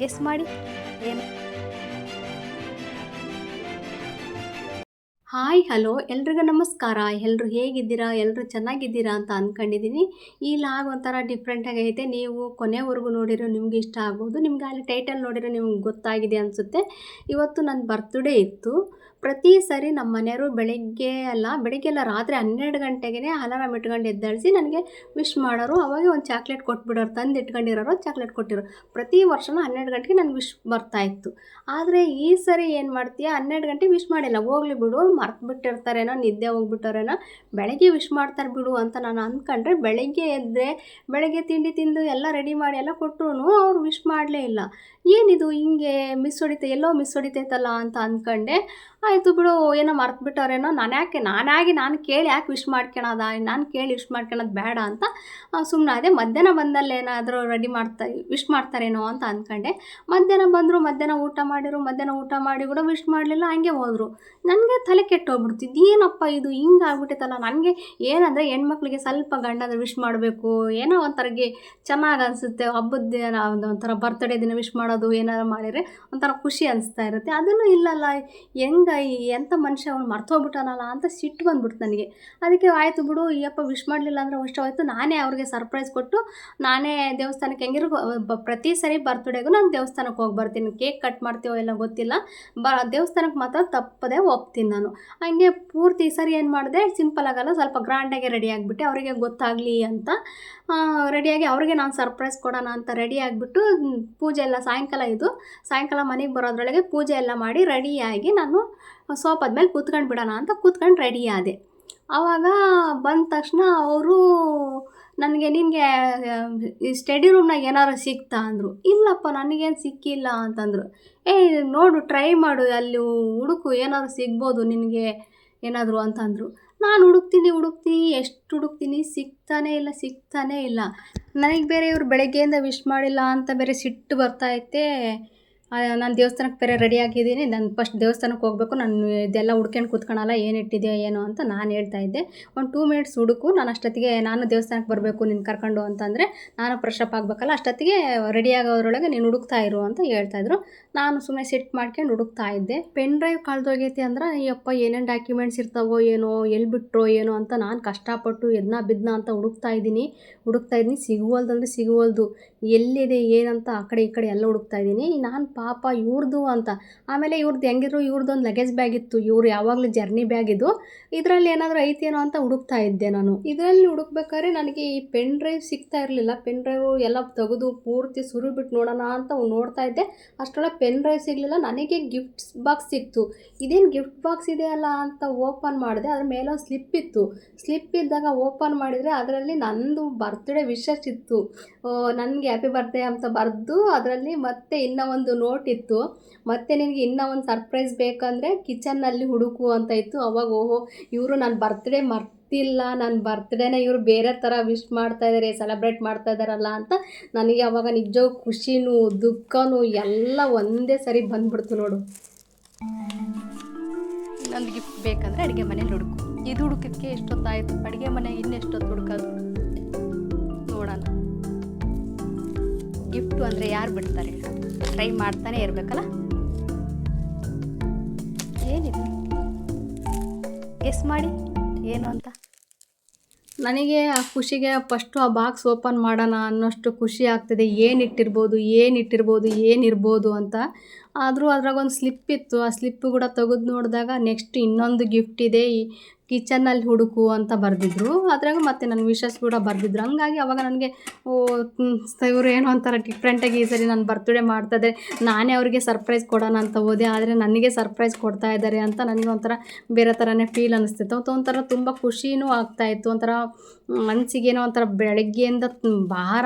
Guess ಮಾಡಿ ಏನು hi hello ಎಲ್ರಿಗೂ ನಮಸ್ಕಾರ. ಎಲ್ಲರೂ ಹೇಗಿದ್ದೀರಾ? ಎಲ್ಲರೂ ಚೆನ್ನಾಗಿದ್ದೀರಾ ಅಂತ ಅಂದ್ಕೊಂಡಿದ್ದೀನಿ ಈ ಲಾಗ್ ಒಂಥರ ಡಿಫ್ರೆಂಟಾಗಿ ಐತೆ ನೀವು ಕೊನೆವರೆಗೂ ನೋಡಿರೋ ನಿಮ್ಗೆ ಇಷ್ಟ ಆಗ್ಬೋದು ನಿಮ್ಗೆ ಅಲ್ಲಿ ಟೈಟಲ್ ನೋಡಿರೋ ನಿಮ್ಗೆ ಗೊತ್ತಾಗಿದೆ ಅನಿಸುತ್ತೆ. ಇವತ್ತು ನನ್ನ ಬರ್ತ್ಡೇ ಇತ್ತು. ಪ್ರತಿ ಸರಿ ನಮ್ಮ ಮನೆಯವರು ಬೆಳಗ್ಗೆ ಅಲ್ಲ ಬೆಳಗ್ಗೆ ಎಲ್ಲ ರಾತ್ರಿ ಹನ್ನೆರಡು ಗಂಟೆಗೆ ಅಲಾರಾಮ್ ಇಟ್ಕೊಂಡು ಎದ್ದೇಳಿಸಿ ನನಗೆ ವಿಶ್ ಮಾಡೋರು. ಅವಾಗ ಒಂದು ಚಾಕ್ಲೇಟ್ ಕೊಟ್ಬಿಡೋರು, ತಂದು ಇಟ್ಕೊಂಡಿರೋರು ಚಾಕ್ಲೇಟ್ ಕೊಟ್ಟಿರೋರು. ಪ್ರತಿ ವರ್ಷನೂ ಹನ್ನೆರಡು ಗಂಟೆಗೆ ನನಗೆ ವಿಶ್ ಬರ್ತಾ ಇತ್ತು. ಆದರೆ ಈ ಸರಿ ಏನು ಮಾಡ್ತೀಯ? ಹನ್ನೆರಡು ಗಂಟೆ ವಿಶ್ ಮಾಡಿಲ್ಲ. ಹೋಗ್ಲಿ ಬಿಡು ಮರ್ತು ಬಿಟ್ಟಿರ್ತಾರೇನೋ ನಿದ್ದೆ ಹೋಗ್ಬಿಟ್ಟವ್ರೇನೋ, ಬೆಳಗ್ಗೆ ವಿಶ್ ಮಾಡ್ತಾರೆ ಬಿಡು ಅಂತ ನಾನು ಅಂದ್ಕೊಂಡ್ರೆ ಬೆಳಗ್ಗೆ ಎದ್ದರೆ ಬೆಳಗ್ಗೆ ತಿಂಡಿ ತಿಂದು ಎಲ್ಲ ರೆಡಿ ಮಾಡಿ ಎಲ್ಲ ಕೊಟ್ಟರು ಅವ್ರು ವಿಶ್ ಮಾಡಲೇ ಇಲ್ಲ. ಏನಿದು ಹಿಂಗೆ ಮಿಸ್ ಹೊಡಿತೆ ಎಲ್ಲೋ ಮಿಸ್ ಹೊಡಿತೈತಲ್ಲ ಅಂತ ಅಂದ್ಕೊಂಡೆ. ಆಯಿತು ಬಿಡು, ಏನೋ ಮರ್ತು ಬಿಟ್ಟವ್ರೇನೋ ನಾನು ಯಾಕೆ, ನಾನಾಗಿ ನಾನು ಕೇಳಿ ಯಾಕೆ ವಿಶ್ ಮಾಡ್ಕೊಳೋದ, ನಾನು ಕೇಳಿ ವಿಶ್ ಮಾಡ್ಕೊಳೋದು ಬೇಡ ಅಂತ ಸುಮ್ಮನೆ ಅದೇ ಮಧ್ಯಾಹ್ನ ಬಂದಲ್ಲಿ ಏನಾದರೂ ರೆಡಿ ಮಾಡ್ತಾ ವಿಶ್ ಮಾಡ್ತಾರೇನೋ ಅಂತ ಅಂದ್ಕೊಂಡೆ. ಮಧ್ಯಾಹ್ನ ಬಂದರು, ಮಧ್ಯಾಹ್ನ ಊಟ ಮಾಡಿರು, ಮಧ್ಯಾಹ್ನ ಊಟ ಮಾಡಿ ಕೂಡ ವಿಶ್ ಮಾಡಲಿಲ್ಲ, ಹಂಗೆ ಹೋದರು. ನನಗೆ ತಲೆ ಕೆಟ್ಟೋಗ್ಬಿಡ್ತಿದ್ದು ಏನಪ್ಪ ಇದು ಹಿಂಗೆ ನನಗೆ ಏನಂದರೆ ಹೆಣ್ಮಕ್ಳಿಗೆ ಸ್ವಲ್ಪ ಗಂಡಂದ್ರೆ ವಿಶ್ ಮಾಡಬೇಕು, ಏನೋ ಒಂಥರಗೆ ಚೆನ್ನಾಗಿ ಅನಿಸುತ್ತೆ, ಹಬ್ಬದ ಒಂಥರ ಬರ್ತ್ಡೇ ದಿನ ವಿಶ್ ಮಾಡೋದು. ಏನಾರು ಮಾಡಿದರೆ ಒಂಥರ ಖುಷಿ ಅನಿಸ್ತಾ ಇರುತ್ತೆ. ಅದನ್ನು ಇಲ್ಲಲ್ಲ, ಹೆಂಗ ಎಂಥ ಮನುಷ್ಯ ಅವ್ನು ಮರ್ತೋಗ್ಬಿಟ್ಟಾನಲ್ಲ ಅಂತ ಸಿಟ್ಟು ಬಂದ್ಬಿಡ್ತು ನನಗೆ. ಅದಕ್ಕೆ ಆಯಿತು ಬಿಡು, ಅಯ್ಯಪ್ಪ ವಿಶ್ ಮಾಡಲಿಲ್ಲ ಅಂದರೆ ಅಷ್ಟವಾಯಿತು ನಾನೇ ಅವ್ರಿಗೆ ಸರ್ಪ್ರೈಸ್ ಕೊಟ್ಟು ನಾನೇ ದೇವಸ್ಥಾನಕ್ಕೆ ಹೆಂಗಿರೋ ಪ್ರತಿ ಸರಿ ಬರ್ತ್ಡೇಗೂ ನಾನು ದೇವಸ್ಥಾನಕ್ಕೆ ಹೋಗಿ ಬರ್ತೀನಿ. ಕೇಕ್ ಕಟ್ ಮಾಡ್ತೀವೋ ಎಲ್ಲ ಗೊತ್ತಿಲ್ಲ. ಬ, ದೇವಸ್ಥಾನಕ್ಕೆ ಮಾತ್ರ ತಪ್ಪದೇ ಹೋಗ್ತೀನಿ ನಾನು. ಹಂಗೆ ಪೂರ್ತಿ ಸರಿ ಏನು ಮಾಡಿದೆ? ಸಿಂಪಲ್ ಆಗಲ್ಲ, ಸ್ವಲ್ಪ ಗ್ರ್ಯಾಂಡಾಗೆ ರೆಡಿ ಆಗಿಬಿಟ್ಟೆ. ಅವರಿಗೆ ಗೊತ್ತಾಗಲಿ ಅಂತ. ರೆಡಿಯಾಗಿ ಅವ್ರಿಗೆ ನಾನು ಸರ್ಪ್ರೈಸ್ ಕೊಡೋಣ ಅಂತ ರೆಡಿ ಆಗಿಬಿಟ್ಟು ಪೂಜೆ ಎಲ್ಲ ಸಾಯಂಕಾಲ ಇದು. ಸಾಯಂಕಾಲ ಮನೆಗೆ ಬರೋದ್ರೊಳಗೆ ಪೂಜೆ ಎಲ್ಲ ಮಾಡಿ ರೆಡಿಯಾಗಿ ನಾನು ಸೋಪಾದ ಮೇಲೆ ಕೂತ್ಕೊಂಡು ಬಿಡೋಣ ಅಂತ ಕೂತ್ಕೊಂಡು ರೆಡಿ ಆದೆ ಆವಾಗ ಬಂದ ತಕ್ಷಣ ಅವರು ನನಗೆ ನಿನಗೆ, ಈ ಸ್ಟಡಿ ರೂಮ್ನಾಗ ಏನಾರು ಸಿಗ್ತಾ ಅಂದರು. ಇಲ್ಲಪ್ಪ, ನನಗೇನು ಸಿಕ್ಕಿಲ್ಲ ಅಂತಂದರು. ಏ, ನೋಡು, ಟ್ರೈ ಮಾಡು, ಅಲ್ಲಿ ಹುಡುಕು ಏನಾದರೂ ಸಿಗ್ಬೋದು ನಿನಗೆ ಏನಾದರೂ ಅಂತಂದರು. ನಾನು ಹುಡುಕ್ತೀನಿ ಹುಡುಕ್ತೀನಿ, ಎಷ್ಟು ಹುಡುಕ್ತೀನಿ, ಸಿಗ್ತಾನೇ ಇಲ್ಲ ಸಿಗ್ತಾನೇ ಇಲ್ಲ. ನನಗೆ ಬೇರೆ ಇವ್ರು ಬೆಳಗ್ಗೆಯಿಂದ ವಿಶ್ ಮಾಡಿಲ್ಲ ಅಂತ ಬೇರೆ ಸಿಟ್ಟು ಬರ್ತಾೈತೆ ನಾನು ದೇವಸ್ಥಾನಕ್ಕೆ ಬೇರೆ ರೆಡಿ ಆಗಿದ್ದೀನಿ. ನಾನು ಫಸ್ಟ್ ದೇವಸ್ಥಾನಕ್ಕೆ ಹೋಗಬೇಕು. ನಾನು ಇದೆಲ್ಲ ಹುಡ್ಕೊಂಡು ಕೂತ್ಕೊಳಲ್ಲ, ಏನು ಇಟ್ಟಿದೆಯೋ ಏನೋ ಅಂತ ನಾನು ಹೇಳ್ತಾ ಇದ್ದೆ. ಒಂದು ಟೂ ಮಿನಿಟ್ಸ್ ಹುಡುಕು. ನಾನು ಅಷ್ಟೊತ್ತಿಗೆ ನಾನು ದೇವಸ್ಥಾನಕ್ಕೆ ಬರಬೇಕು ನಿನ್ನ ಕರ್ಕೊಂಡು ಅಂತಂದರೆ ನಾನು ಫ್ರೆಶ್ ಅಪ್ ಆಗಬೇಕಲ್ಲ, ಅಷ್ಟೊತ್ತಿಗೆ ರೆಡಿ ಆಗೋದ್ರೊಳಗೆ ನೀನು ಹುಡುಕ್ತಾ ಇರು ಅಂತ ಹೇಳ್ತಾಯಿದ್ರು ನಾನು ಸುಮ್ಮನೆ ಸೆಟ್ ಮಾಡ್ಕೊಂಡು ಹುಡುಕ್ತಾ ಇದ್ದೆ. ಪೆನ್ ಡ್ರೈವ್ ಕಳೆದೋಗೈತಿ ಅಂದ್ರೆ, ಅಯ್ಯಪ್ಪ, ಏನೇನು ಡಾಕ್ಯುಮೆಂಟ್ಸ್ ಇರ್ತಾವೋ ಏನೋ ಎಲ್ಲಿ ಬಿಟ್ರೋ ಏನೋ ಅಂತ ನಾನು ಕಷ್ಟಪಟ್ಟು ಎದ್ನ ಬಿದ್ನ ಅಂತ ಹುಡುಕ್ತಾ ಇದ್ದೀನಿ. ಹುಡುಕ್ತಾ ಇದ್ದೀನಿ. ಸಿಗುವಲ್ದಂದ್ರೆ ಸಿಗುವಲ್ದು. ಎಲ್ಲಿದೆ, ಏನಂತ ಆ ಕಡೆ ಈ ಕಡೆ ಎಲ್ಲ ಹುಡುಕ್ತಾ ಇದ್ದೀನಿ. ನಾನು ಪಾಪ ಇವ್ರದ್ದು ಅಂತ. ಆಮೇಲೆ ಇವ್ರದ್ದು ಹೆಂಗಿದ್ರು ಇವ್ರದ್ದೊಂದು ಲಗೇಜ್ ಬ್ಯಾಗ್ ಇತ್ತು. ಇವ್ರು ಯಾವಾಗಲೂ ಜರ್ನಿ ಬ್ಯಾಗ್ ಇದು. ಇದರಲ್ಲಿ ಏನಾದರೂ ಐತೇನೋ ಅಂತ ಹುಡುಕ್ತಾ ಇದ್ದೆ ನಾನು. ಇದರಲ್ಲಿ ಹುಡುಕ್ಬೇಕಾದ್ರೆ ನನಗೆ ಈ ಪೆನ್ ಡ್ರೈವ್ ಸಿಗ್ತಾ ಇರಲಿಲ್ಲ. ಪೆನ್ ಡ್ರೈವ್ ಎಲ್ಲ ತೆಗೆದು ಪೂರ್ತಿ ಸುರು ಬಿಟ್ಟು ನೋಡೋಣ ಅಂತ ನೋಡ್ತಾ ಇದ್ದೆ. ಅಷ್ಟರೊಳಗೆ ಪೆನ್ ಡ್ರೈವ್ ಸಿಗಲಿಲ್ಲ. ನನಗೆ ಗಿಫ್ಟ್ಸ್ ಬಾಕ್ಸ್ ಸಿಕ್ತು. ಇದೇನು ಗಿಫ್ಟ್ ಬಾಕ್ಸ್ ಇದೆಯಲ್ಲ ಅಂತ ಓಪನ್ ಮಾಡಿದೆ. ಅದ್ರ ಮೇಲೆ ಸ್ಲಿಪ್ ಇತ್ತು. ಸ್ಲಿಪ್ ಇದ್ದಾಗ ಓಪನ್ ಮಾಡಿದರೆ ಅದರಲ್ಲಿ ನಂದು ಬರ್ತ್ಡೇ ವಿಶಸ್ ಇತ್ತು. ನನಗೆ ಹ್ಯಾಪಿ ಬರ್ತ್ಡೇ ಅಂತ ಬರೆದು ಅದರಲ್ಲಿ ಮತ್ತೆ ಇನ್ನೂ ಒಂದು ನೋಟ್ ಇತ್ತು. ಮತ್ತು ನಿನಗೆ ಇನ್ನೂ ಒಂದು ಸರ್ಪ್ರೈಸ್ ಬೇಕಂದರೆ ಕಿಚನ್ನಲ್ಲಿ ಹುಡುಕು ಅಂತ ಇತ್ತು. ಅವಾಗ ಓಹೋ, ಇವರು ನನ್ನ ಬರ್ತ್ಡೇ ಮರ್ತಿಲ್ಲ. ನನ್ನ ಬರ್ತ್ಡೇನ ಇವರು ಬೇರೆ ಥರ ವಿಶ್ ಮಾಡ್ತಾ ಇದ್ದಾರೆ ಸೆಲೆಬ್ರೇಟ್ ಮಾಡ್ತಾ ಇದ್ದಾರಲ್ಲ ಅಂತ ನನಗೆ ಅವಾಗ ನಿಜ ಖುಷಿನೂ, ದುಃಖನೂ ಎಲ್ಲ ಒಂದೇ ಸರಿ ಬಂದ್ಬಿಡ್ತು ನೋಡು. ಇನ್ನೊಂದು ಗಿಫ್ಟ್ ಬೇಕಂದರೆ ಅಡುಗೆ ಮನೇಲಿ ಹುಡುಕು. ಇದು ಹುಡುಕಕ್ಕೆ ಎಷ್ಟೊತ್ತಾಯಿತು? ಅಡುಗೆ ಮನೆ ಇನ್ನೆಷ್ಟೊತ್ತು ಹುಡುಕೋದು? ನೋಡೋಣ. ಗಿಫ್ಟು ಅಂದರೆ ಯಾರು ಬಿಡ್ತಾರೆ ಟ್ರೈ ಮಾಡ್ತಾನೆ ಇರಬೇಕಲ್ಲ? ಏನಿದೆ? ಎಸ್ ಮಾಡಿ, ಏನು ಅಂತ? ನನಗೆ ಆ ಖುಷಿಗೆ ಫಸ್ಟು ಆ ಬಾಕ್ಸ್ ಓಪನ್ ಮಾಡೋಣ ಅನ್ನೋಷ್ಟು ಖುಷಿ ಆಗ್ತದೆ. ಏನಿಟ್ಟಿರ್ಬೋದು ಏನಿಟ್ಟಿರ್ಬೋದು ಏನಿರ್ಬೋದು ಅಂತ. ಆದರೂ ಅದ್ರಾಗ ಒಂದು ಸ್ಲಿಪ್ ಇತ್ತು. ಆ ಸ್ಲಿಪ್ ಕೂಡ ತೆಗೆದು ನೋಡಿದಾಗ ನೆಕ್ಸ್ಟ್ ಇನ್ನೊಂದು ಗಿಫ್ಟ್ ಇದೆ. ಈ ಕಿಚನ್ನಲ್ಲಿ ಹುಡುಕು ಅಂತ ಬರೆದಿದ್ರು. ಅದ್ರಾಗ ಮತ್ತೆ ನನ್ನ ವಿಶಸ್ ಕೂಡ ಬರೆದಿದ್ರು. ಹಂಗಾಗಿ ಅವಾಗ ನನಗೆ, ಓ ಇವರು ಏನೋ ಒಂಥರ ಡಿಫ್ರೆಂಟಾಗಿ ಈ ಸರಿ ನಾನು ಬರ್ತ್ಡೇ ಮಾಡ್ತಾ ಇದ್ದಾರೆ ನಾನೇ ಅವರಿಗೆ ಸರ್ಪ್ರೈಸ್ ಕೊಡೋಣ ಅಂತ ಹೋದೆ. ಆದರೆ ನನಗೆ ಸರ್ಪ್ರೈಸ್ ಕೊಡ್ತಾ ಇದ್ದಾರೆ ಅಂತ ನನಗೆ ಒಂಥರ ಬೇರೆ ಥರನೇ ಫೀಲ್ ಅನ್ನಿಸ್ತಿತ್ತು ಒಂಥರ ತುಂಬ ಖುಷಿನೂ ಆಗ್ತಾಯಿತ್ತು ಒಂಥರ ಮನಸ್ಸಿಗೇನೋ ಒಂಥರ ಬೆಳಗ್ಗೆಯಿಂದ ಭಾರ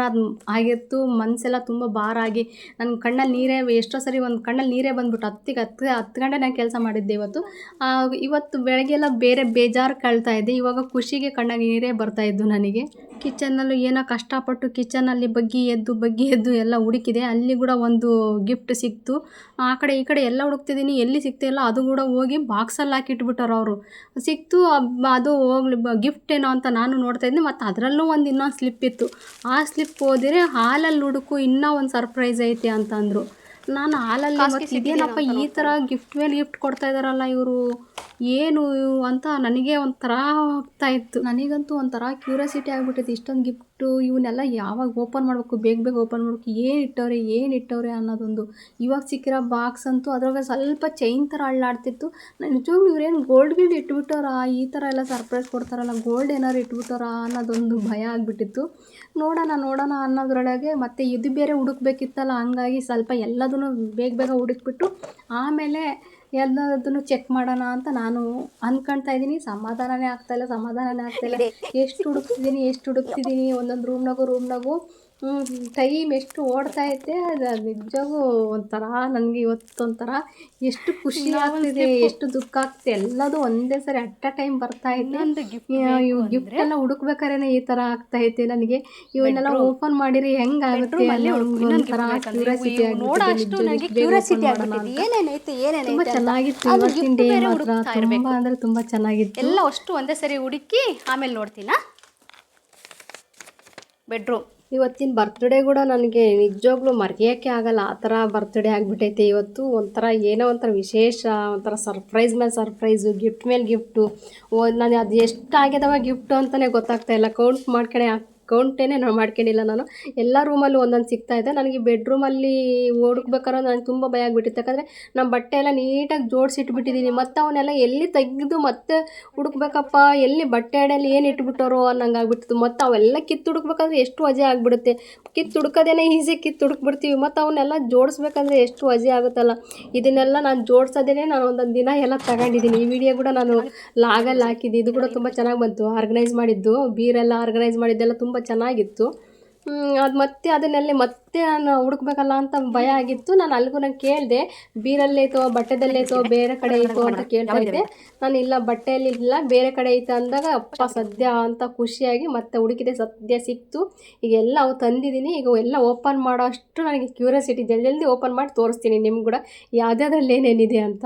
ಆಗಿತ್ತು ಮನಸ್ಸೆಲ್ಲ ತುಂಬ ಭಾರ ಆಗಿ ನನ್ನ ಕಣ್ಣಲ್ಲಿ ನೀರೇ, ಎಷ್ಟೋ ಸರಿ ಒಂದು ಕಣ್ಣಲ್ಲಿ ನೀರೇ ಬಂದ್ಬಿಟ್ಟು ಹತ್ತಿಗೆ ಹತ್ತು ಹತ್ತು ಗಂಟೆ ನಾನು ಕೆಲಸ ಮಾಡಿದ್ದೆ ಇವತ್ತು. ಇವತ್ತು ಬೆಳಗ್ಗೆ ಎಲ್ಲ ಬೇರೆ ಬೇಜಾರು ಕಳ್ತಾ ಇದ್ದೆ, ಇವಾಗ ಖುಷಿಗೆ ಕಣ್ಣಲ್ಲಿ ನೀರೇ ಬರ್ತಾ ಇದ್ದು ನನಗೆ. ಕಿಚನ್ನಲ್ಲೂ ಏನೋ ಕಷ್ಟಪಟ್ಟು ಕಿಚನಲ್ಲಿ ಬಗ್ಗಿ ಎದ್ದು ಬಗ್ಗಿ ಎದ್ದು ಎಲ್ಲ ಹುಡುಕಿದೆ. ಅಲ್ಲಿ ಕೂಡ ಒಂದು ಗಿಫ್ಟ್ ಸಿಕ್ತು. ಆ ಕಡೆ ಈ ಕಡೆ ಎಲ್ಲ ಹುಡುಕ್ತಿದ್ದೀನಿ. ಎಲ್ಲಿ ಸಿಗ್ತಾಯಿಲ್ಲ ಅದು ಕೂಡ ಹೋಗಿ ಬಾಕ್ಸಲ್ಲಿ ಹಾಕಿಟ್ಬಿಟ್ಟಾರ ಅವರು. ಸಿಕ್ತು ಅದು ಹೋಗ್ಲಿ ಗಿಫ್ಟ್ ಏನೋ ಅಂತ ನಾನು ನೋಡ್ತಾ ಇದ್ದೀನಿ ಮತ್ತು ಅದರಲ್ಲೂ ಒಂದು ಇನ್ನೊಂದು ಸ್ಲಿಪ್ ಇತ್ತು. ಆ ಸ್ಲಿಪ್ ಓದಿದ್ರೆ ಹಾಲಲ್ಲಿ ಹುಡುಕು ಇನ್ನೂ ಒಂದು ಸರ್ಪ್ರೈಸ್ ಐತೆ ಅಂತಂದರು. ನಾನು ಹಾಲಲ್ಲಿ ಇದೇನಪ್ಪ ಈ ಥರ ಗಿಫ್ಟ್ ಮೇಲೆ ಗಿಫ್ಟ್ ಕೊಡ್ತಾ ಇದ್ದಾರಲ್ಲ ಇವರು? ಏನು ಅಂತ ನನಗೆ ಒಂಥರ ಆಗ್ತಾ ಇತ್ತು. ನನಗಂತೂ ಒಂಥರ ಕ್ಯೂರಿಯಾಸಿಟಿ ಆಗಿಬಿಟ್ಟಿದೆ ಇಷ್ಟೊಂದು ಗಿಫ್ಟು ಇವನ್ನೆಲ್ಲ ಯಾವಾಗ ಓಪನ್ ಮಾಡಬೇಕು, ಬೇಗ ಬೇಗ ಓಪನ್ ಮಾಡಬೇಕು, ಏನು ಇಟ್ಟವ್ರೆ ಏನು ಇಟ್ಟವ್ರೆ ಅನ್ನೋದೊಂದು. ಇವಾಗ ಸಿಕ್ಕಿರೋ ಬಾಕ್ಸ್ ಅಂತೂ ಅದ್ರೊಳಗೆ ಸ್ವಲ್ಪ ಚೈನ್ ಥರ ಅಳ್ಳಾಡ್ತಿತ್ತು. ನಾನು ನಿಜವಾಗ್ಲೂ ಇವ್ರೇನು ಗೋಲ್ಡ್ ಗಿಲ್ಡ್ ಇಟ್ಬಿಟ್ಟಾರಾ ಈ ಥರ ಎಲ್ಲ ಸರ್ಪ್ರೈಸ್ ಕೊಡ್ತಾರಲ್ಲ ಗೋಲ್ಡ್ ಏನಾರು ಇಟ್ಬಿಟ್ಟಾರಾ ಅನ್ನೋದೊಂದು ಭಯ ಆಗಿಬಿಟ್ಟಿತ್ತು. ನೋಡೋಣ ನೋಡೋಣ ಅನ್ನೋದ್ರೊಳಗೆ ಮತ್ತು ಇದು ಬೇರೆ ಹುಡುಕ್ಬೇಕಿತ್ತಲ್ಲ, ಹಂಗಾಗಿ ಸ್ವಲ್ಪ ಎಲ್ಲದನ್ನು ಬೇಗ ಬೇಗ ಹುಡುಕ್ಬಿಟ್ಟು ಆಮೇಲೆ ಎಲ್ಲದನ್ನು ಚೆಕ್ ಮಾಡೋಣ ಅಂತ ನಾನು ಅನ್ಕೊಳ್ತಾ ಇದ್ದೀನಿ. ಸಮಾಧಾನನೇ ಆಗ್ತಾಯಿಲ್ಲ ಸಮಾಧಾನನೇ ಆಗ್ತಾಯಿಲ್ಲ ಎಷ್ಟು ಹುಡುಕ್ತಿದ್ದೀನಿ ಎಷ್ಟು ಹುಡುಕ್ತಿದ್ದೀನಿ? ಒಂದೊಂದು ರೂಮ್ನಾಗು ರೂಮ್ನಾಗು ಟೈಮ್ ಎಷ್ಟು ಓಡ್ತಾ ಐತೆ ಅದು ನಿಜವಾಗೂ ಒಂಥರ ನನಗೆ ಇವತ್ತೊಂಥರ ಎಷ್ಟು ಖುಷಿ ಆಗ್ತಿದೆ ಎಷ್ಟು ದುಃಖ ಆಗ್ತಿದೆ. ಎಲ್ಲದೂ ಒಂದೇ ಸರಿ ಅಟ್ ಅ ಟೈಮ್ ಬರ್ತಾ ಐತೆ ಇವು ಗಿಫ್ಟ್ ಎಲ್ಲ ಹುಡುಕ್ಬೇಕಾದ್ರೆ ಈ ಥರ ಆಗ್ತಾ ಐತೆ ನನಗೆ. ಇವನ್ನೆಲ್ಲ ಓಪನ್ ಮಾಡಿರಿ ಹೆಂಗಾಗುತ್ತೆ ಅಲ್ಲಿ ಒಂಥರ ಕ್ಯೂರಿಯಾಸಿಟಿ ಆಗುತ್ತೆ ತುಂಬ ಚೆನ್ನಾಗಿತ್ತು ಇವತ್ತಿನ ಡೇ ಮಾತ್ರ. ತುಂಬಾ ಅಂದ್ರೆ ತುಂಬಾ ಚೆನ್ನಾಗಿತ್ತು. ಎಲ್ಲ ಅಷ್ಟು ಒಂದೇ ಸರಿ ಹುಡುಕಿ ಆಮೇಲೆ ನೋಡ್ತೀನಾ? ಬೆಡ್ರೂಮ್ ಇವತ್ತಿನ ಬರ್ತ್ಡೇ ಕೂಡ ನನಗೆ ನಿಜವಾಗ್ಲೂ ಮರೆಯೋಕ್ಕೆ ಆಗಲ್ಲ. ಆ ಥರ ಬರ್ತ್ಡೇ ಆಗಿಬಿಟ್ಟೈತೆ ಇವತ್ತು. ಒಂಥರ ಏನೋ ಒಂಥರ ವಿಶೇಷ, ಒಂಥರ ಸರ್ಪ್ರೈಸ್ ಮೇಲೆ ಸರ್ಪ್ರೈಸು ಗಿಫ್ಟ್ ಮೇಲೆ ಗಿಫ್ಟು ಓ, ನಾನು ಅದು ಎಷ್ಟು ಆಗ್ಯದವ ಗಿಫ್ಟು ಅಂತಲೇ ಗೊತ್ತಾಗ್ತಾ ಇಲ್ಲ. ಕೌಂಟ್ ಮಾಡ್ಕೊಂಡೆ ಕೌಂಟೇನೆ ನಾನು ಮಾಡ್ಕೊಂಡಿಲ್ಲ ನಾನು. ಎಲ್ಲ ರೂಮಲ್ಲೂ ಒಂದೊಂದು ಸಿಗ್ತಾ ಇದೆ. ನನಗೆ ಬೆಡ್ರೂಮಲ್ಲಿ ಹುಡುಕ್ಬೇಕಾದ್ರೆ ನನಗೆ ತುಂಬ ಭಯ ಆಗಿಬಿಟ್ಟಿತ್ತು. ಯಾಕಂದರೆ ನಮ್ಮ ಬಟ್ಟೆ ಎಲ್ಲ ನೀಟಾಗಿ ಜೋಡಿಸಿಟ್ಬಿಟ್ಟಿದ್ದೀನಿ ಮತ್ತು ಅವನ್ನೆಲ್ಲ ಎಲ್ಲಿ ತೆಗೆದು ಮತ್ತೆ ಹುಡುಕ್ಬೇಕಪ್ಪ, ಎಲ್ಲಿ ಬಟ್ಟೆ ಅಡಿಯಲ್ಲಿ ಏನು ಇಟ್ಬಿಟ್ಟರೋ ಅನ್ನಂಗೆ ಆಗ್ಬಿಟ್ಟಿತ್ತು. ಮತ್ತು ಅವೆಲ್ಲ ಕಿತ್ತು ಹುಡುಕ್ಬೇಕಾದ್ರೆ ಎಷ್ಟು ವಜೆ ಆಗಿಬಿಡುತ್ತೆ. ಕಿತ್ತು ಹುಡುಕೋದೇನೆ ಈಸಿ, ಕಿತ್ತು ಹುಡುಕ್ಬಿಡ್ತೀವಿ. ಮತ್ತು ಅವನ್ನೆಲ್ಲ ಜೋಡಿಸ್ಬೇಕಂದ್ರೆ ಎಷ್ಟು ವಜೆ ಆಗುತ್ತಲ್ಲ. ಇದನ್ನೆಲ್ಲ ನಾನು ಜೋಡ್ಸೋದೇನೆ ನಾನು ಒಂದೊಂದು ದಿನ ಎಲ್ಲ ತಗೊಂಡಿದ್ದೀನಿ ಈ ವಿಡಿಯೋ ಕೂಡ ನಾನು ಲಾಗಲ್ಲಿ ಹಾಕಿದ್ದೆ. ಇದು ಕೂಡ ತುಂಬ ಚೆನ್ನಾಗಿ ಬಂತು. ಆರ್ಗನೈಸ್ ಮಾಡಿದ್ದು. ಬೀರೆಲ್ಲ ಆರ್ಗನೈಸ್ ಮಾಡಿದ್ದೆಲ್ಲ ತುಂಬ ಚೆನ್ನಾಗಿತ್ತು. ಅದು ಮತ್ತೆ ಅದನ್ನೆಲ್ಲ ಮತ್ತೆ ನಾನು ಹುಡುಕ್ಬೇಕಲ್ಲ ಅಂತ ಭಯ ಆಗಿತ್ತು. ನಾನು ಅಲ್ಲಿಗೂ ನಾನು ಕೇಳಿದೆ ಬೀರಲ್ಲೈತೋ ಬಟ್ಟೆದಲ್ಲೈತೋ ಬೇರೆ ಕಡೆ ಐತೋ ಅಂತ ಕೇಳ್ತಾ ಇದ್ದೆ. ನಾನು ಇಲ್ಲ ಬಟ್ಟೆಯಲ್ಲಿ ಇಲ್ಲ ಬೇರೆ ಕಡೆ ಐತೆ ಅಂದಾಗ ಅಪ್ಪ ಸದ್ಯ ಅಂತ ಖುಷಿಯಾಗಿ ಮತ್ತೆ ಹುಡುಕಿದೆ ಸದ್ಯ ಸಿಕ್ತು. ಈಗ ಎಲ್ಲ ಅವು ತಂದಿದ್ದೀನಿ. ಈಗ ಎಲ್ಲ ಓಪನ್ ಮಾಡೋ ಅಷ್ಟು ನನಗೆ ಕ್ಯೂರಿಯಾಸಿಟಿ ಜಲ್ದಿ ಜಲ್ದಿ ಓಪನ್ ಮಾಡಿ ತೋರಿಸ್ತೀನಿ ನಿಮ್ಗೆ ಕೂಡ. ಯಾವುದ್ಯಾವ್ದ್ರಲ್ಲಿ ಏನೇನಿದೆ ಅಂತ?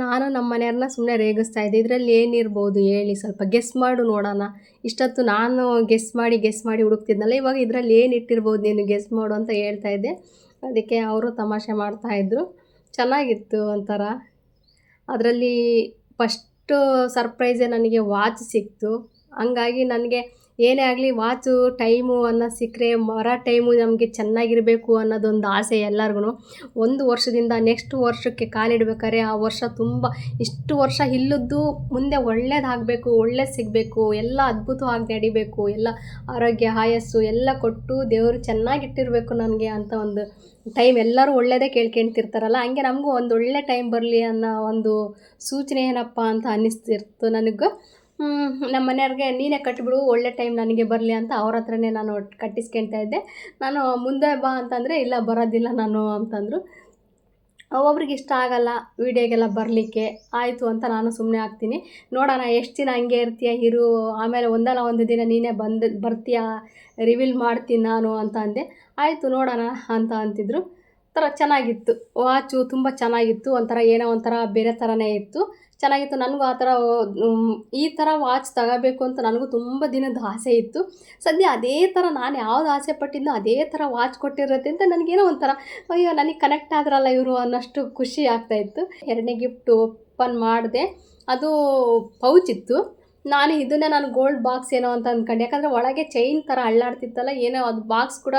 ನಾನು ನಮ್ಮ ಮನೆಯವ್ರನ್ನ ಸುಮ್ಮನೆ ರೇಗಿಸ್ತಾ ಇದ್ದೆ. ಇದರಲ್ಲಿ ಏನಿರ್ಬೋದು ಹೇಳಿ ಸ್ವಲ್ಪ ಗೆಸ್ ಮಾಡು ನೋಡೋಣ. ಇಷ್ಟೊತ್ತು ನಾನು ಗೆಸ್ ಮಾಡಿ ಗೆಸ್ ಮಾಡಿ ಹುಡುಕ್ತಿದ್ನಲ್ಲ, ಇವಾಗ ಇದರಲ್ಲಿ ಏನು ಇಟ್ಟಿರ್ಬೋದು ನೀನು ಗೆಸ್ ಮಾಡು ಅಂತ ಹೇಳ್ತಾ ಇದ್ದೆ. ಅದಕ್ಕೆ ಅವರು ತಮಾಷೆ ಮಾಡ್ತಾಯಿದ್ರು ಚೆನ್ನಾಗಿತ್ತು ಒಂಥರ. ಅದರಲ್ಲಿ ಫಸ್ಟು ಸರ್ಪ್ರೈಸೇ ನನಗೆ ವಾಚ್ ಸಿಕ್ತು. ಹಂಗಾಗಿ ನನಗೆ ಏನೇ ಆಗಲಿ ವಾಚು, ಟೈಮು ಅನ್ನೋ ಸಿಕ್ಕರೆ ಮರ ಟೈಮು ನಮಗೆ ಚೆನ್ನಾಗಿರಬೇಕು ಅನ್ನೋದೊಂದು ಆಸೆ ಎಲ್ಲರಿಗೂ ಒಂದು ವರ್ಷದಿಂದ ನೆಕ್ಸ್ಟ್ ವರ್ಷಕ್ಕೆ ಕಾಲಿಡ್ಬೇಕಾದ್ರೆ ಆ ವರ್ಷ ತುಂಬ ಇಷ್ಟು ವರ್ಷ ಇಲ್ಲದ್ದು ಮುಂದೆ ಒಳ್ಳೇದಾಗಬೇಕು ಒಳ್ಳೇದು ಸಿಗಬೇಕು, ಎಲ್ಲ ಅದ್ಭುತವಾಗಿ ನಡಿಬೇಕು, ಎಲ್ಲ ಆರೋಗ್ಯ, ಆಯಸ್ಸು ಎಲ್ಲ ಕೊಟ್ಟು ದೇವರು ಚೆನ್ನಾಗಿಟ್ಟಿರಬೇಕು ನನಗೆ ಅಂತ ಒಂದು ಟೈಮ್ ಎಲ್ಲರೂ ಒಳ್ಳೆಯದೇ ಕೇಳ್ಕೊಂತಿರ್ತಾರಲ್ಲ, ಹಂಗೆ ನಮಗೂ ಒಂದು ಒಳ್ಳೆ ಟೈಮ್ ಬರಲಿ ಅನ್ನೋ ಒಂದು ಸೂಚನೆ ಏನಪ್ಪ ಅಂತ ಅನ್ನಿಸ್ತಿರ್ತು ನನಗೂ. ನಮ್ಮ ಮನೆಯವ್ರಿಗೆ ನೀನೇ ಕಟ್ಟಿಬಿಡು ಒಳ್ಳೆ ಟೈಮ್ ನನಗೆ ಬರಲಿ ಅಂತ ಅವ್ರ ಹತ್ರನೇ ನಾನು ಕಟ್ಟಿಸ್ಕೊಳ್ತಾ ಇದ್ದೆ. ನಾನು ಮುಂದೆ ಬಾ ಅಂತಂದರೆ, ಇಲ್ಲ ಬರೋದಿಲ್ಲ ನಾನು ಅಂತಂದರು. ಒಬ್ಬೊಬ್ರಿಗೆ ಇಷ್ಟ ಆಗಲ್ಲ ವೀಡಿಯೋಗೆಲ್ಲ ಬರಲಿಕ್ಕೆ, ಆಯಿತು ಅಂತ ನಾನು ಸುಮ್ಮನೆ ಆಗ್ತೀನಿ. ನೋಡೋಣ, ಎಷ್ಟು ದಿನ ಹಂಗೆ ಇರ್ತೀಯ, ಇರು, ಆಮೇಲೆ ಒಂದಲ್ಲ ಒಂದು ದಿನ ನೀನೇ ಬಂದು, ಬರ್ತೀಯ ರಿವೀಲ್ ಮಾಡ್ತೀನಿ ನಾನು ಅಂತ ಅಂದೆ. ಆಯಿತು ನೋಡೋಣ ಅಂತ ಅಂತಿದ್ರು. ಥರ ಚೆನ್ನಾಗಿತ್ತು. ವಾಚು ತುಂಬ ಚೆನ್ನಾಗಿತ್ತು. ಒಂಥರ ಏನೋ ಒಂಥರ ಬೇರೆ ಥರನೇ ಇತ್ತು. ಚೆನ್ನಾಗಿತ್ತು. ನನಗೂ ಆ ಥರ ಈ ಥರ ವಾಚ್ ತಗೋಬೇಕು ಅಂತ ನನಗೂ ತುಂಬ ದಿನದ ಆಸೆ ಇತ್ತು. ಸದ್ಯ ಅದೇ ಥರ ನಾನು ಯಾವ್ದು ಆಸೆ ಪಟ್ಟಿದ್ದೋ ಅದೇ ಥರ ವಾಚ್ ಕೊಟ್ಟಿರುತ್ತೆ ಅಂತ ನನಗೇನೋ ಒಂಥರ, ಅಯ್ಯೋ, ನನಗೆ ಕನೆಕ್ಟ್ ಆದ್ರಲ್ಲ ಇವರು ಅನ್ನೋಷ್ಟು ಖುಷಿ ಆಗ್ತಾಯಿತ್ತು ಎರಡನೇ ಗಿಫ್ಟ್ ಓಪನ್ ಮಾಡಿದೆ. ಅದು ಪೌಚ್ ಇತ್ತು. ನಾನು ಇದನ್ನೇ ನಾನು ಗೋಲ್ಡ್ ಬಾಕ್ಸ್ ಏನೋ ಅಂತ ಅಂದ್ಕೊಂಡೆ ಯಾಕಂದರೆ ಒಳಗೆ ಚೈನ್ ಥರ ಅಳ್ಳಾಡ್ತಿತ್ತಲ್ಲ, ಏನೋ ಅದು ಬಾಕ್ಸ್ ಕೂಡ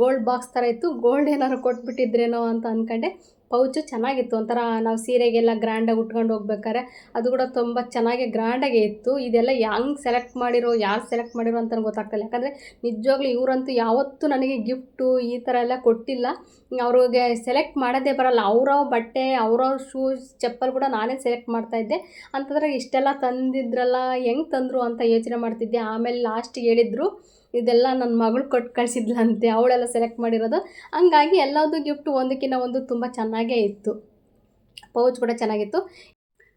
ಗೋಲ್ಡ್ ಬಾಕ್ಸ್ ಥರ ಇತ್ತು ಗೋಲ್ಡ್ ಏನಾದ್ರು ಕೊಟ್ಬಿಟ್ಟಿದ್ರೇನೋ ಅಂತ ಅಂದ್ಕೊಂಡೆ ಪೌಚು ಚೆನ್ನಾಗಿತ್ತು. ಒಂಥರ ನಾವು ಸೀರೆಗೆಲ್ಲ ಗ್ರ್ಯಾಂಡಾಗಿ ಉಟ್ಕೊಂಡು ಹೋಗ್ಬೇಕಾರೆ ಅದು ಕೂಡ ತುಂಬ ಚೆನ್ನಾಗಿ ಗ್ರ್ಯಾಂಡಾಗೆ ಇತ್ತು. ಇದೆಲ್ಲ ಹೆಂಗೆ ಸೆಲೆಕ್ಟ್ ಮಾಡಿರೋ, ಯಾರು ಸೆಲೆಕ್ಟ್ ಮಾಡಿರೋ ಅಂತ ಗೊತ್ತಾಗ್ತಿಲ್ಲ. ಯಾಕಂದರೆ ನಿಜವಾಗ್ಲೂ ಇವರಂತೂ ಯಾವತ್ತೂ ನನಗೆ ಗಿಫ್ಟು ಈ ಥರ ಎಲ್ಲ ಕೊಟ್ಟಿಲ್ಲ. ಅವ್ರಿಗೆ ಸೆಲೆಕ್ಟ್ ಮಾಡೋದೇ ಬರಲ್ಲ. ಅವರ ಬಟ್ಟೆ ಅವ್ರವ್ರ ಶೂಸ್ ಚಪ್ಪಲ್ ಕೂಡ ನಾನೇ ಸೆಲೆಕ್ಟ್ ಮಾಡ್ತಾಯಿದ್ದೆ ಅಂತಂದ್ರೆ ಇಷ್ಟೆಲ್ಲ ತಂದಿದ್ರಲ್ಲ, ಹೆಂಗೆ ತಂದರು ಅಂತ ಯೋಚನೆ ಮಾಡ್ತಿದ್ದೆ. ಆಮೇಲೆ ಲಾಸ್ಟಿಗೆ ಹೇಳಿದ್ರು. ಇದೆಲ್ಲ ನನ್ನ ಮಗಳು ಕೊಟ್ಟು ಕಳಿಸಿದ್ಲಂತೆ, ಅವಳೆಲ್ಲ ಸೆಲೆಕ್ಟ್ ಮಾಡಿರೋದು. ಹಂಗಾಗಿ ಎಲ್ಲದೂ ಗಿಫ್ಟ್ ಒಂದಕ್ಕಿಂತ ಒಂದು ತುಂಬ ಚೆನ್ನಾಗೇ ಇತ್ತು. ಪೌಚ್ ಕೂಡ ಚೆನ್ನಾಗಿತ್ತು.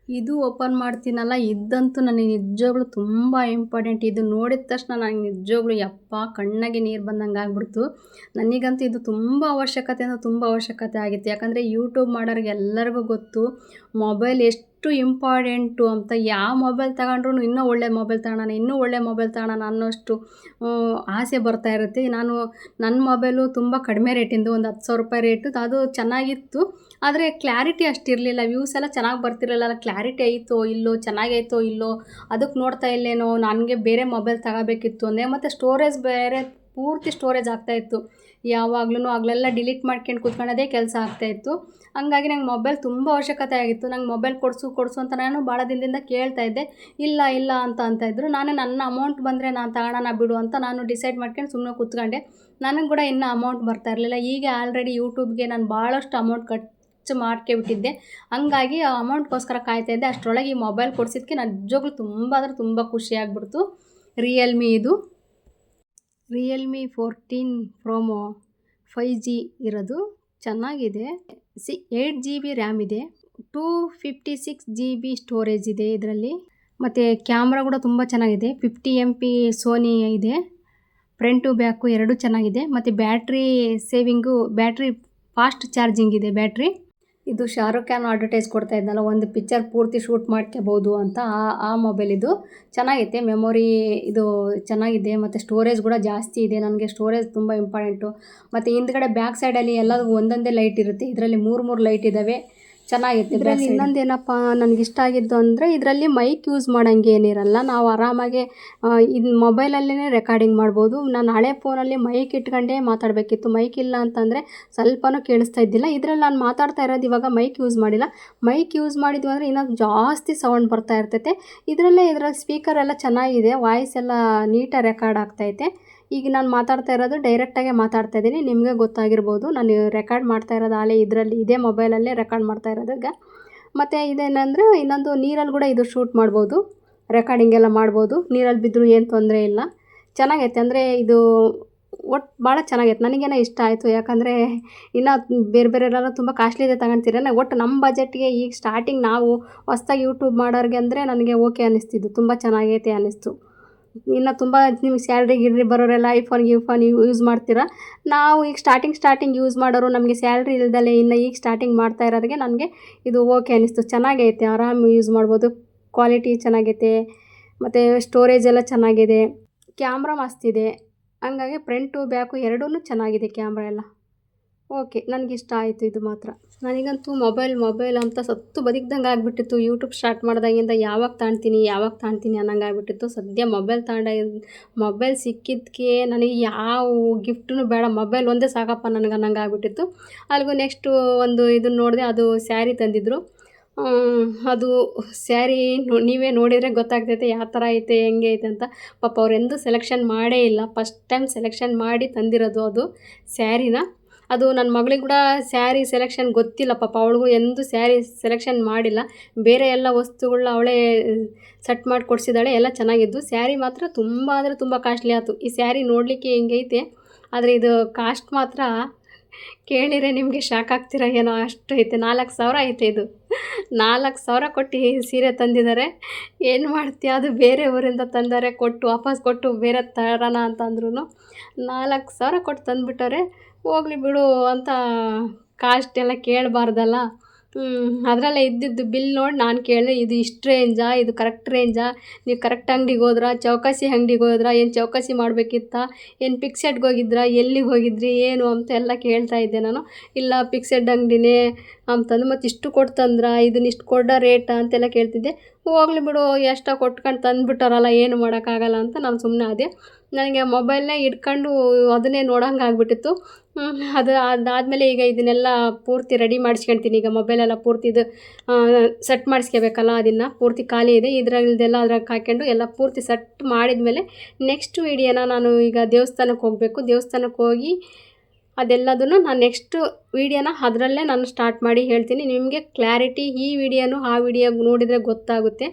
ಇದು ಓಪನ್ ಮಾಡ್ತೀನಲ್ಲ ಇದ್ದಂತೂ ನನಗೆ ನಿಜವಾಗ್ಲೂ ತುಂಬ ಇಂಪಾರ್ಟೆಂಟ್ ಇದು ನೋಡಿದ ತಕ್ಷಣ ನನಗೆ ನಿಜವಾಗ್ಲೂ ಯಪ್ಪ, ಕಣ್ಣಾಗೆ ನೀರು ಬಂದಂಗೆ ಆಗ್ಬಿಡ್ತು. ನನಗಂತೂ ಇದು ತುಂಬ ಅವಶ್ಯಕತೆ ಅಂದರೆ ತುಂಬ ಅವಶ್ಯಕತೆ ಆಗಿತ್ತು. ಯಾಕಂದರೆ ಯೂಟ್ಯೂಬ್ ಮಾಡೋರಿಗೆ ಎಲ್ಲರಿಗೂ ಗೊತ್ತು ಮೊಬೈಲ್ ಎಷ್ಟು ಇಂಪಾರ್ಟೆಂಟು ಅಂತ ಯಾವ ಮೊಬೈಲ್ ತಗೊಂಡ್ರು ಇನ್ನೂ ಒಳ್ಳೆ ಮೊಬೈಲ್ ತಗೊಳ್ಳೋಣ ಇನ್ನೂ ಒಳ್ಳೆ ಮೊಬೈಲ್ ತಗೊಳ್ಳೋಣ ಅನ್ನೋಷ್ಟು ಆಸೆ ಬರ್ತಾ ಇರುತ್ತೆ. ನಾನು ನನ್ನ ಮೊಬೈಲು ತುಂಬ ಕಡಿಮೆ ರೇಟಿಂದು, ಒಂದು ಹತ್ತು ಸಾವಿರ ರೂಪಾಯಿ ರೇಟು, ಅದು ಚೆನ್ನಾಗಿತ್ತು. ಆದರೆ ಕ್ಲಾರಿಟಿ ಅಷ್ಟಿರಲಿಲ್ಲ, ವ್ಯೂಸ್ ಎಲ್ಲ ಚೆನ್ನಾಗಿ ಬರ್ತಿರಲಿಲ್ಲ. ಕ್ಲಾರಿಟಿ ಐತೋ ಇಲ್ಲೋ, ಚೆನ್ನಾಗೈತೋ ಇಲ್ಲೋ, ಅದಕ್ಕೆ ನೋಡ್ತಾ ಇಲ್ಲೇನೋ, ನನಗೆ ಬೇರೆ ಮೊಬೈಲ್ ತಗೋಬೇಕಿತ್ತು ಅಂದೆ ಮತ್ತು ಸ್ಟೋರೇಜ್ ಬೇರೆ, ಪೂರ್ತಿ ಸ್ಟೋರೇಜ್ ಆಗ್ತಾಯಿತ್ತು ಯಾವಾಗ್ಲೂ ಆಗಲೆಲ್ಲ ಡಿಲೀಟ್ ಮಾಡ್ಕೊಂಡು ಕೂತ್ಕೊಳ್ಳೋದೇ ಕೆಲಸ ಆಗ್ತಾಯಿತ್ತು ಹಂಗಾಗಿ ನಂಗೆ ಮೊಬೈಲ್ ತುಂಬ ಅವಶ್ಯಕತೆ ಆಗಿತ್ತು. ನಂಗೆ ಮೊಬೈಲ್ ಕೊಡಿಸು ಕೊಡಿಸು ಅಂತ ನಾನು ಭಾಳ ದಿನದಿಂದ ಕೇಳ್ತಾ ಇದ್ದೆ. ಇಲ್ಲ ಇಲ್ಲ ಅಂತ ಅಂತ ಇದ್ದರು ನಾನು ನನ್ನ ಅಮೌಂಟ್ ಬಂದರೆ ನಾನು ತಗೊಳ್ಳೋಣ ಬಿಡು ಅಂತ ನಾನು ಡಿಸೈಡ್ ಮಾಡ್ಕೊಂಡು ಸುಮ್ಮನೆ ಕೂತ್ಕೊಂಡೆ. ನನಗೆ ಕೂಡ ಇನ್ನೂ ಅಮೌಂಟ್ ಬರ್ತಾ ಇರಲಿಲ್ಲ. ಈಗ ಆಲ್ರೆಡಿ ಯೂಟ್ಯೂಬ್ಗೆ ನಾನು ಭಾಳಷ್ಟು ಅಮೌಂಟ್ ಕಟ್ ಮಾಡ್ಕೊಬಿಟ್ಟಿದ್ದೆ ಹಂಗಾಗಿ ಆ ಅಮೌಂಟ್ಗೋಸ್ಕರ ಕಾಯ್ತಾ ಇದ್ದೆ. ಅಷ್ಟರೊಳಗೆ ಈ ಮೊಬೈಲ್ ಕೊಡ್ಸಿದ್ಕೆ ನಾನು ನಿಜವಾಗ್ಲೂ ತುಂಬ ಅಂದರೆ ತುಂಬ ಖುಷಿಯಾಗ್ಬಿಡ್ತು ರಿಯಲ್ಮಿ ಇದು. Realme fourteen promo five G ಇರೋದು ಚೆನ್ನಾಗಿದೆ. C eight G B RAM ಇದೆ. Two fifty six G B storage ಇದೆ ಇದರಲ್ಲಿ. ಮತ್ತು ಕ್ಯಾಮ್ರಾ ಕೂಡ ತುಂಬ ಚೆನ್ನಾಗಿದೆ. ಫಿಫ್ಟಿ ಎಂ ಪಿ ಸೋನಿ ಇದೆ. ಫ್ರಂಟು ಬ್ಯಾಕು ಎರಡೂ ಚೆನ್ನಾಗಿದೆ. ಮತ್ತು battery saving battery fast charging ಇದೆ ಬ್ಯಾಟ್ರಿ ಇದು ಶಾರುಖ್ ಖಾನ್ ಅಡ್ವರ್ಟೈಸ್ ಕೊಡ್ತಾ ಇದ್ನಲ್ಲ ಒಂದು ಪಿಕ್ಚರ್ ಪೂರ್ತಿ ಶೂಟ್ ಮಾಡ್ಕೋಬೋದು ಅಂತ ಆ ಆ ಮೊಬೈಲ್ ಇದು. ಚೆನ್ನಾಗೈತೆ ಮೆಮೊರಿ ಇದು ಚೆನ್ನಾಗಿದೆ, ಮತ್ತು ಸ್ಟೋರೇಜ್ ಕೂಡ ಜಾಸ್ತಿ ಇದೆ, ನನಗೆ ಸ್ಟೋರೇಜ್ ತುಂಬ ಇಂಪಾರ್ಟೆಂಟು ಮತ್ತು ಹಿಂದ್ಗಡೆ ಬ್ಯಾಕ್ ಸೈಡಲ್ಲಿ ಎಲ್ಲದೂ ಒಂದೊಂದೇ ಲೈಟ್ ಇರುತ್ತೆ, ಇದರಲ್ಲಿ ಮೂರು ಮೂರು ಲೈಟ್ ಇದ್ದಾವೆ ಚೆನ್ನಾಗಿರುತ್ತೆ ಇದರಲ್ಲಿ ಇನ್ನೊಂದು ಏನಪ್ಪ ನನಗೆ ಇಷ್ಟ ಆಗಿದ್ದು ಅಂದರೆ ಇದರಲ್ಲಿ ಮೈಕ್ ಯೂಸ್ ಮಾಡೋಂಗೆ ಏನಿರಲ್ಲ. ನಾವು ಆರಾಮಾಗಿ ಇದು ಮೊಬೈಲಲ್ಲೇ ರೆಕಾರ್ಡಿಂಗ್ ಮಾಡ್ಬೋದು. ನಾನು ಹಳೆ ಫೋನಲ್ಲಿ ಮೈಕ್ ಇಟ್ಕೊಂಡೇ ಮಾತಾಡಬೇಕಿತ್ತು. ಮೈಕ್ ಇಲ್ಲ ಅಂತಂದರೆ ಸ್ವಲ್ಪನೂ ಕೇಳಿಸ್ತಾ ಇದ್ದಿಲ್ಲ. ಇದರಲ್ಲಿ ನಾನು ಮಾತಾಡ್ತಾ ಇರೋದು ಇವಾಗ ಮೈಕ್ ಯೂಸ್ ಮಾಡಿಲ್ಲ. ಮೈಕ್ ಯೂಸ್ ಮಾಡಿದ್ವಿ ಅಂದರೆ ಇನ್ನೂ ಜಾಸ್ತಿ ಸೌಂಡ್ ಬರ್ತಾ ಇರ್ತೈತೆ. ಇದರಲ್ಲೇ ಇದರಲ್ಲಿ ಸ್ಪೀಕರ್ ಎಲ್ಲ ಚೆನ್ನಾಗಿದೆ. ವಾಯ್ಸ್ ಎಲ್ಲ ನೀಟಾಗಿ ರೆಕಾರ್ಡ್ ಆಗ್ತೈತೆ ಈಗ ನಾನು ಮಾತಾಡ್ತಾ ಇರೋದು ಡೈರೆಕ್ಟಾಗೆ ಮಾತಾಡ್ತಾ ಇದ್ದೀನಿ. ನಿಮಗೆ ಗೊತ್ತಾಗಿರ್ಬೋದು. ನಾನು ರೆಕಾರ್ಡ್ ಮಾಡ್ತಾ ಇರೋದು ಆಲೇ ಇದರಲ್ಲಿ, ಇದೇ ಮೊಬೈಲಲ್ಲೇ ರೆಕಾರ್ಡ್ ಮಾಡ್ತಾ ಇರೋದು ಈಗ. ಮತ್ತು ಇದೇನಂದರೆ ಇನ್ನೊಂದು ನೀರಲ್ಲಿ ಕೂಡ ಇದು ಶೂಟ್ ಮಾಡ್ಬೋದು. ರೆಕಾರ್ಡಿಂಗ್ ಎಲ್ಲ ಮಾಡ್ಬೋದು. ನೀರಲ್ಲಿ ಬಿದ್ದರೂ ಏನು ತೊಂದರೆ ಇಲ್ಲ. ಚೆನ್ನಾಗೈತೆ. ಅಂದರೆ ಇದು ಒಟ್ಟು ಭಾಳ ಚೆನ್ನಾಗೈತೆ. ನನಗೇನ ಇಷ್ಟ ಆಯಿತು. ಯಾಕಂದರೆ ಇನ್ನು ಬೇರೆ ಬೇರೆ ಎಲ್ಲ ತುಂಬ ಕಾಸ್ಟ್ಲಿ ಇದೆ ತಗೊಳ್ತೀರ ಒಟ್ಟು ನಮ್ಮ ಬಜೆಟ್ಗೆ ಈಗ ಸ್ಟಾರ್ಟಿಂಗ್ ನಾವು ಹೊಸ್ದಾಗಿ ಯೂಟ್ಯೂಬ್ ಮಾಡೋರಿಗೆ ಅಂದರೆ ನನಗೆ ಓಕೆ ಅನ್ನಿಸ್ತಿದ್ದು. ತುಂಬ ಚೆನ್ನಾಗೈತೆ ಅನ್ನಿಸ್ತು. ಇನ್ನು ತುಂಬ ನಿಮ್ಗೆ ಸ್ಯಾಲ್ರಿ ಗಿಲ್ರಿ ಬರೋರೆಲ್ಲ ಐಫೋನ್ ಗಿಫೋನ್ ಯೂಸ್ ಮಾಡ್ತೀರಾ? ನಾವು ಈಗ ಸ್ಟಾರ್ಟಿಂಗ್ ಸ್ಟಾರ್ಟಿಂಗ್ ಯೂಸ್ ಮಾಡೋರು ನಮಗೆ ಸ್ಯಾಲ್ರಿ ಇಲ್ದಲೇ ಇನ್ನು ಈಗ ಸ್ಟಾರ್ಟಿಂಗ್ ಮಾಡ್ತಾ ಇರೋರಿಗೆ ನನಗೆ ಇದು ಓಕೆ ಅನ್ನಿಸ್ತು ಚೆನ್ನಾಗೈತೆ, ಆರಾಮ್ ಯೂಸ್ ಮಾಡ್ಬೋದು. ಕ್ವಾಲಿಟಿ ಚೆನ್ನಾಗೈತೆ, ಮತ್ತು ಸ್ಟೋರೇಜ್ ಎಲ್ಲ ಚೆನ್ನಾಗಿದೆ. ಕ್ಯಾಮ್ರಾ ಮಸ್ತಿದೆ ಹಂಗಾಗಿ ಫ್ರಂಟು ಬ್ಯಾಕು ಎರಡೂ ಚೆನ್ನಾಗಿದೆ ಕ್ಯಾಮ್ರಾ ಎಲ್ಲ. ಓಕೆ, ನನಗಿಷ್ಟ ಆಯಿತು ಇದು ಮಾತ್ರ. ನನಗಂತೂ ಮೊಬೈಲ್ ಮೊಬೈಲ್ ಅಂತ ಸತ್ತು ಬದುಕ್ದಂಗೆ ಆಗಿಬಿಟ್ಟಿತ್ತು. ಯೂಟ್ಯೂಬ್ ಸ್ಟಾರ್ಟ್ ಮಾಡ್ದಾಗಿಂದ ಯಾವಾಗ ತಾಣ್ತೀನಿ ಯಾವಾಗ ತಾಣ್ತೀನಿ ಅನ್ನಂಗೆ ಆಗಿಬಿಟ್ಟಿತ್ತು ಸದ್ಯ ಮೊಬೈಲ್ ತಾಂಡ ಮೊಬೈಲ್ ಸಿಕ್ಕಿದ್ದಕ್ಕೆ ನನಗೆ ಯಾವ ಗಿಫ್ಟೂ ಬೇಡ. ಮೊಬೈಲ್ ಒಂದೇ ಸಾಕಪ್ಪ ನನಗೆ ಅನ್ನಂಗೆ ಆಗಿಬಿಟ್ಟಿತ್ತು ಅಲ್ಲಿಗೂ ನೆಕ್ಸ್ಟು ಒಂದು ಇದನ್ನು ನೋಡಿದೆ ಅದು ಸ್ಯಾರಿ ತಂದಿದ್ದರು ಅದು ಸ್ಯಾರಿ ನೀವೇ ನೋಡಿದರೆ ಗೊತ್ತಾಗ್ತೈತೆ ಯಾವ ಥರ ಐತೆ, ಹೆಂಗೆ ಐತೆ ಅಂತ. ಪಾಪ ಎಂದೂ ಸೆಲೆಕ್ಷನ್ ಮಾಡೇ ಇಲ್ಲ. ಫಸ್ಟ್ ಟೈಮ್ ಸೆಲೆಕ್ಷನ್ ಮಾಡಿ ತಂದಿರೋದು ಅದು ಸ್ಯಾರಿನ. ಅದು ನನ್ನ ಮಗಳಿಗೆ ಕೂಡ ಸ್ಯಾರಿ ಸೆಲೆಕ್ಷನ್ ಗೊತ್ತಿಲ್ಲ, ಪಾಪ ಅವಳಿಗೂ ಎಂದೂ ಸ್ಯಾರಿ ಸೆಲೆಕ್ಷನ್ ಮಾಡಿಲ್ಲ. ಬೇರೆ ಎಲ್ಲ ವಸ್ತುಗಳನ್ನ ಅವಳೇ ಸೆಟ್ ಮಾಡಿ ಕೊಡಿಸಿದಾಳೆ ಎಲ್ಲ ಚೆನ್ನಾಗಿದ್ದು. ಸ್ಯಾರಿ ಮಾತ್ರ ತುಂಬ ಅಂದರೆ ತುಂಬ ಕಾಸ್ಟ್ಲಿ ಆಯಿತು. ಈ ಸ್ಯಾರಿ ನೋಡಲಿಕ್ಕೆ ಹಿಂಗೈತೆ ಆದರೆ ಇದು ಕಾಸ್ಟ್ ಮಾತ್ರ ಕೇಳಿದರೆ ನಿಮಗೆ ಶಾಕ್ ಆಗ್ತೀರ ಏನೋ ಅಷ್ಟು ಐತೆ. ನಾಲ್ಕು ಸಾವಿರ ಐತೆ ಇದು. ನಾಲ್ಕು ಸಾವಿರ ಕೊಟ್ಟು ಸೀರೆ ತಂದಿದ್ದಾರೆ. ಏನು ಮಾಡ್ತೀಯ? ಅದು ಬೇರೆ ಊರಿಂದ ತಂದರೆ, ಕೊಟ್ಟು ವಾಪಸ್ ಕೊಟ್ಟು ಬೇರೆ ತರೋಣ ಅಂತ ಅಂದ್ರೂ ನಾಲ್ಕು ಸಾವಿರ ಕೊಟ್ಟು ತಂದುಬಿಟ್ಟವ್ರೆ. ಹೋಗ್ಲಿ ಬಿಡು ಅಂತ ಕಾಸ್ಟ್ ಎಲ್ಲ ಕೇಳಬಾರ್ದಲ್ಲ ಅದರಲ್ಲೇ ಇದ್ದಿದ್ದು ಬಿಲ್ ನೋಡಿ ನಾನು ಕೇಳಿದೆ, ಇದು ಇಷ್ಟು ರೇಂಜಾ ಇದು ಕರೆಕ್ಟ್ ರೇಂಜಾ ನೀವು ಕರೆಕ್ಟ್ ಅಂಗ್ಡಿಗೆ ಹೋದ್ರಾ, ಚೌಕಾಸಿ ಅಂಗ್ಡಿಗೆ ಹೋದ್ರಾ, ಏನು ಚೌಕಾಸಿ ಮಾಡಬೇಕಿತ್ತಾ, ಏನು ಪಿಕ್ಸೆಡ್ಗೆ ಹೋಗಿದ್ರಾ, ಎಲ್ಲಿಗೆ ಹೋಗಿದ್ರಿ, ಏನು ಅಂತ ಎಲ್ಲ ಕೇಳ್ತಾ ಇದ್ದೆ ನಾನು. ಇಲ್ಲ ಪಿಕ್ಸೆಡ್ ಅಂಗಡಿನೇ ಅಂತಂದು ಮತ್ತು ಇಷ್ಟು ಕೊಟ್ಟು ತಂದ್ರಾ ಇದನ್ನ ಇಷ್ಟು ಕೊಡ ರೇಟಾ ಅಂತೆಲ್ಲ ಕೇಳ್ತಿದ್ದೆ. ಹೋಗ್ಲಿ ಬಿಡು, ಎಷ್ಟೋ ಕೊಟ್ಕೊಂಡು ತಂದುಬಿಟ್ಟಾರಲ್ಲ, ಏನು ಮಾಡೋಕ್ಕಾಗಲ್ಲ ಅಂತ ನಾನು ಸುಮ್ಮನೆ ಆದೆ. ನನಗೆ ಮೊಬೈಲ್ನೇ ಇಟ್ಕೊಂಡು ಅದನ್ನೇ ನೋಡೋಂಗೆ ಆಗ್ಬಿಟ್ಟಿತ್ತು. ಅದು ಅದಾದಮೇಲೆ ಈಗ ಇದನ್ನೆಲ್ಲ ಪೂರ್ತಿ ರೆಡಿ ಮಾಡಿಸ್ಕೊಳ್ತೀನಿ ಈಗ ಮೊಬೈಲೆಲ್ಲ ಪೂರ್ತಿ ಇದು ಸೆಟ್ ಮಾಡಿಸ್ಕೋಬೇಕಲ್ಲ ಅದನ್ನು. ಪೂರ್ತಿ ಖಾಲಿ ಇದೆ. ಇದ್ರಲ್ದೆಲ್ಲ ಅದ್ರಾಗ ಹಾಕ್ಕೊಂಡು ಎಲ್ಲ ಪೂರ್ತಿ ಸೆಟ್ ಮಾಡಿದ್ಮೇಲೆ ನೆಕ್ಸ್ಟ್ ವೀಡಿಯೋನ ನಾನು ಈಗ ದೇವಸ್ಥಾನಕ್ಕೆ ಹೋಗಬೇಕು. ದೇವಸ್ಥಾನಕ್ಕೆ ಹೋಗಿ ಅದೆಲ್ಲದನ್ನು ನಾನು ನೆಕ್ಸ್ಟ್ ವಿಡಿಯೋನ ಅದರಲ್ಲೇ ನಾನು ಸ್ಟಾರ್ಟ್ ಮಾಡಿ ಹೇಳ್ತೀನಿ. ನಿಮಗೆ ಕ್ಲಾರಿಟಿ ಈ ವಿಡಿಯೋನು ಆ ವಿಡಿಯೋ ನೋಡಿದರೆ ಗೊತ್ತಾಗುತ್ತೆ.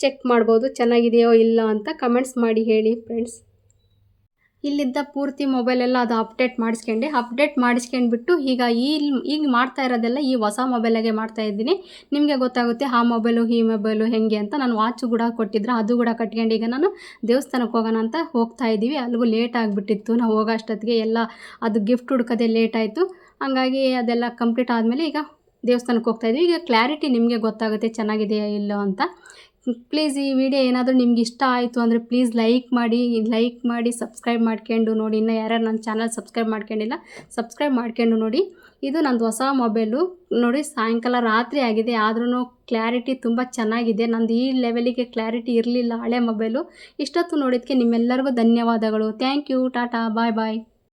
ಚೆಕ್ ಮಾಡ್ಬೋದು. ಚೆನ್ನಾಗಿದೆಯೋ ಇಲ್ಲ ಅಂತ ಕಮೆಂಟ್ಸ್ ಮಾಡಿ ಹೇಳಿ ಫ್ರೆಂಡ್ಸ್ ಇಲ್ಲಿದ್ದ ಪೂರ್ತಿ ಮೊಬೈಲೆಲ್ಲ ಅದು ಅಪ್ಡೇಟ್ ಮಾಡಿಸ್ಕೊಂಡೆ. ಅಪ್ಡೇಟ್ ಮಾಡಿಸ್ಕೊಂಡ್ಬಿಟ್ಟು ಈಗ ಈ ಈಗ ಮಾಡ್ತಾ ಇರೋದೆಲ್ಲ ಈ ಹೊಸ ಮೊಬೈಲಾಗೆ ಮಾಡ್ತಾ ಇದ್ದೀನಿ. ನಿಮಗೆ ಗೊತ್ತಾಗುತ್ತೆ ಆ ಮೊಬೈಲು ಈ ಮೊಬೈಲು ಹೇಗೆ ಅಂತ. ನಾನು ವಾಚು ಕೂಡ ಕೊಟ್ಟಿದ್ರೆ ಅದು ಕೂಡ ಕಟ್ಕೊಂಡು ಈಗ ನಾನು ದೇವಸ್ಥಾನಕ್ಕೆ ಹೋಗೋಣ ಅಂತ ಹೋಗ್ತಾ ಇದ್ದೀವಿ. ಅಲ್ಲಿಗೂ ಲೇಟ್ ಆಗಿಬಿಟ್ಟಿತ್ತು. ನಾವು ಹೋಗೋ ಅಷ್ಟೊತ್ತಿಗೆ ಎಲ್ಲ ಅದು ಗಿಫ್ಟ್ ಹುಡ್ಕೋದೇ ಲೇಟ್ ಆಯಿತು. ಹಂಗಾಗಿ ಅದೆಲ್ಲ ಕಂಪ್ಲೀಟ್ ಆದಮೇಲೆ ಈಗ ದೇವಸ್ಥಾನಕ್ಕೆ ಹೋಗ್ತಾ ಇದ್ದೀವಿ. ಈಗ ಕ್ಲಾರಿಟಿ ನಿಮಗೆ ಗೊತ್ತಾಗುತ್ತೆ ಚೆನ್ನಾಗಿದೆಯಾ ಇಲ್ಲೋ ಅಂತ. ಪ್ಲೀಸ್ ಈ ವಿಡಿಯೋ ಏನಾದರೂ ನಿಮ್ಗೆ ಇಷ್ಟ ಆಯಿತು ಅಂದರೆ ಪ್ಲೀಸ್ ಲೈಕ್ ಮಾಡಿ ಲೈಕ್ ಮಾಡಿ, ಸಬ್ಸ್ಕ್ರೈಬ್ ಮಾಡ್ಕೊಂಡು ನೋಡಿ. ಇನ್ನು ಯಾರ್ಯಾರು ನನ್ನ ಚಾನಲ್ ಸಬ್ಸ್ಕ್ರೈಬ್ ಮಾಡ್ಕೊಂಡಿಲ್ಲ, ಸಬ್ಸ್ಕ್ರೈಬ್ ಮಾಡ್ಕೊಂಡು ನೋಡಿ. ಇದು ನಂದು ಹೊಸ ಮೊಬೈಲು. ನೋಡಿ, ಸಾಯಂಕಾಲ ರಾತ್ರಿ ಆಗಿದೆ. ಆದ್ರೂ ಕ್ಲಾರಿಟಿ ತುಂಬ ಚೆನ್ನಾಗಿದೆ. ನಂದು ಈ ಲೆವೆಲಿಗೆ ಕ್ಲಾರಿಟಿ ಇರಲಿಲ್ಲ ಹಳೆ ಮೊಬೈಲು. ಇಷ್ಟೊತ್ತು ನೋಡಿದ್ದಕ್ಕೆ ನಿಮ್ಮೆಲ್ಲರಿಗೂ ಧನ್ಯವಾದಗಳು. Thank you. Tata. Bye bye.